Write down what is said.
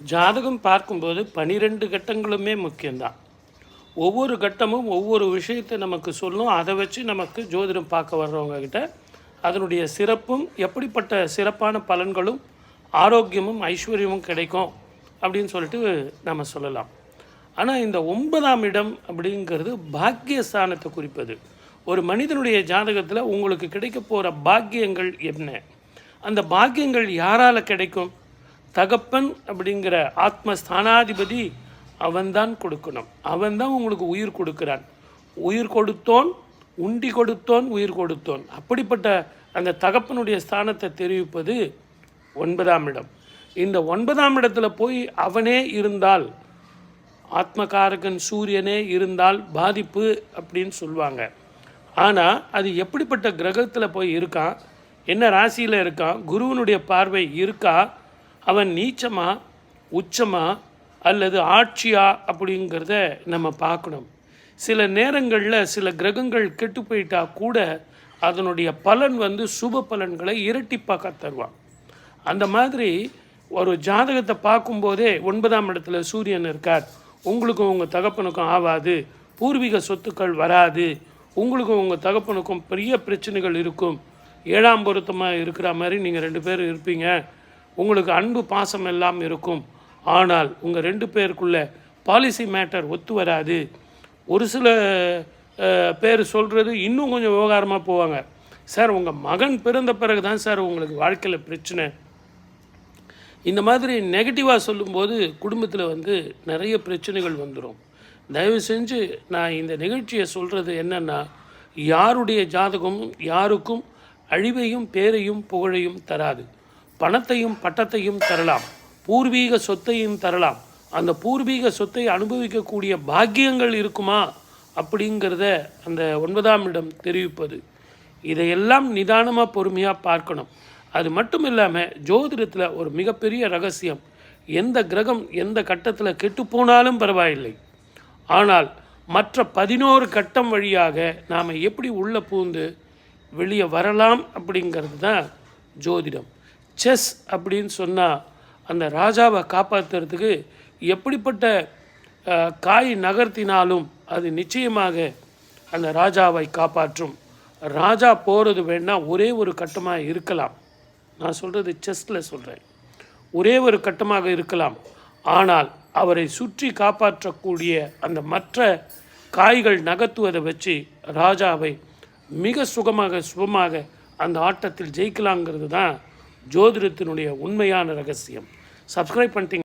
ஜாதகம் பார்க்கும்போது பனிரெண்டு கட்டங்களுமே முக்கியம்தான். ஒவ்வொரு கட்டமும் ஒவ்வொரு விஷயத்தை நமக்கு சொல்லும். அதை வச்சு நமக்கு ஜோதிடம் பார்க்க வர்றவங்கக்கிட்ட அதனுடைய சிறப்பும் எப்படிப்பட்ட சிறப்பான பலன்களும் ஆரோக்கியமும் ஐஸ்வர்யமும் கிடைக்கும் அப்படின்னு சொல்லிட்டு நம்ம சொல்லலாம். ஆனால் இந்த ஒன்பதாம் இடம் அப்படிங்கிறது பாக்கியஸ்தானத்தை குறிப்பது. ஒரு மனிதனுடைய ஜாதகத்தில் உங்களுக்கு கிடைக்க போகிற பாக்கியங்கள் என்ன? அந்த பாக்கியங்கள் யாரால் கிடைக்கும்? தகப்பன் அப்படிங்கிற ஆத்ம ஸ்தானாதிபதி அவன்தான் கொடுக்கணும். அவன்தான் உங்களுக்கு உயிர் கொடுக்கிறான். உயிர் கொடுத்தோன் உண்டி கொடுத்தோன் உயிர் கொடுத்தோன். அப்படிப்பட்ட அந்த தகப்பனுடைய ஸ்தானத்தை தெரிவிப்பது ஒன்பதாம் இடம். இந்த ஒன்பதாம் இடத்துல போய் அவனே இருந்தால் ஆத்மகாரகன் சூரியனே இருந்தால் பாதிப்பு அப்படின்னு சொல்லுவாங்க. ஆனால் அது எப்படிப்பட்ட கிரகத்தில் போய் இருக்கான்? என்ன ராசியில் இருக்கான்? குருவனுடைய பார்வை இருக்கா? அவன் நீச்சமா உச்சமா அல்லது ஆட்சியா அப்படிங்கிறத நம்ம பார்க்கணும். சில நேரங்களில் சில கிரகங்கள் கெட்டு போயிட்டா கூட அதனுடைய பலன் வந்து சுப பலன்களை இரட்டிப்பாக்க தருவான். அந்த மாதிரி ஒரு ஜாதகத்தை பார்க்கும்போதே ஒன்பதாம் இடத்துல சூரியன் இருக்கார். உங்களுக்கும் உங்கள் தகப்பனுக்கும் ஆவாது. பூர்வீக சொத்துக்கள் வராது. உங்களுக்கும் உங்கள் தகப்பனுக்கும் பெரிய பிரச்சனைகள் இருக்கும். ஏழாம் பொருத்தமாக இருக்கிற மாதிரி நீங்கள் ரெண்டு பேரும் இருப்பீங்க. உங்களுக்கு அன்பு பாசம் எல்லாம் இருக்கும். ஆனால் உங்கள் ரெண்டு பேருக்குள்ள பாலிசி மேட்டர் ஒத்து வராது. ஒரு சில பேர் சொல்கிறது இன்னும் கொஞ்சம் விவகாரமாக போவாங்க. சார் உங்கள் மகன் பிறந்த பிறகு தான் சார் உங்களுக்கு வாழ்க்கையில் பிரச்சனை. இந்த மாதிரி நெகட்டிவாக சொல்லும்போது குடும்பத்தில் வந்து நிறைய பிரச்சனைகள் வந்துடும் தயவு செஞ்சு நான் இந்த நிகழ்ச்சியை சொல்கிறது என்னென்னா யாருடைய ஜாதகமும் யாருக்கும் அழிவையும் பேரையும் புகழையும் தராது. பணத்தையும் பட்டத்தையும் தரலாம். பூர்வீக சொத்தையும் தரலாம். அந்த பூர்வீக சொத்தை அனுபவிக்கக்கூடிய பாக்கியங்கள் இருக்குமா? அப்படிங்கிறத அந்த ஒன்பதாம் இடம் தெரிவிப்பது. இதையெல்லாம் நிதானமாக பொறுமையாக பார்க்கணும். அது மட்டும் இல்லாமல் ஜோதிடத்தில் ஒரு மிகப்பெரிய ரகசியம். எந்த கிரகம் எந்த கட்டத்தில் கெட்டு போனாலும் பரவாயில்லை. ஆனால் மற்ற பதினோரு கட்டம் வழியாக நாம் எப்படி உள்ளே பூந்து வெளியே வரலாம் அப்படிங்கிறது தான் ஜோதிடம். செஸ் அப்படின்னு சொன்னால் அந்த ராஜாவை காப்பாற்றுறதுக்கு எப்படிப்பட்ட காய் நகர்த்தினாலும் அது நிச்சயமாக அந்த ராஜாவை காப்பாற்றும். ராஜா போகிறது வேணால் ஒரே ஒரு கட்டமாக இருக்கலாம். நான் சொல்கிறது செஸ்ஸில் சொல்கிறேன் ஒரே ஒரு கட்டமாக இருக்கலாம். ஆனால் அவரை சுற்றி காப்பாற்றக்கூடிய அந்த மற்ற காய்கள் நகர்த்துவதை வச்சு ராஜாவை மிக சுகமாக சுகமாக அந்த ஆட்டத்தில் ஜெயிக்கலாங்கிறது தான் ஜோதிடத்தினுடைய உண்மையான ரகசியம். சப்ஸ்கிரைப் பண்ணிட்டீங்க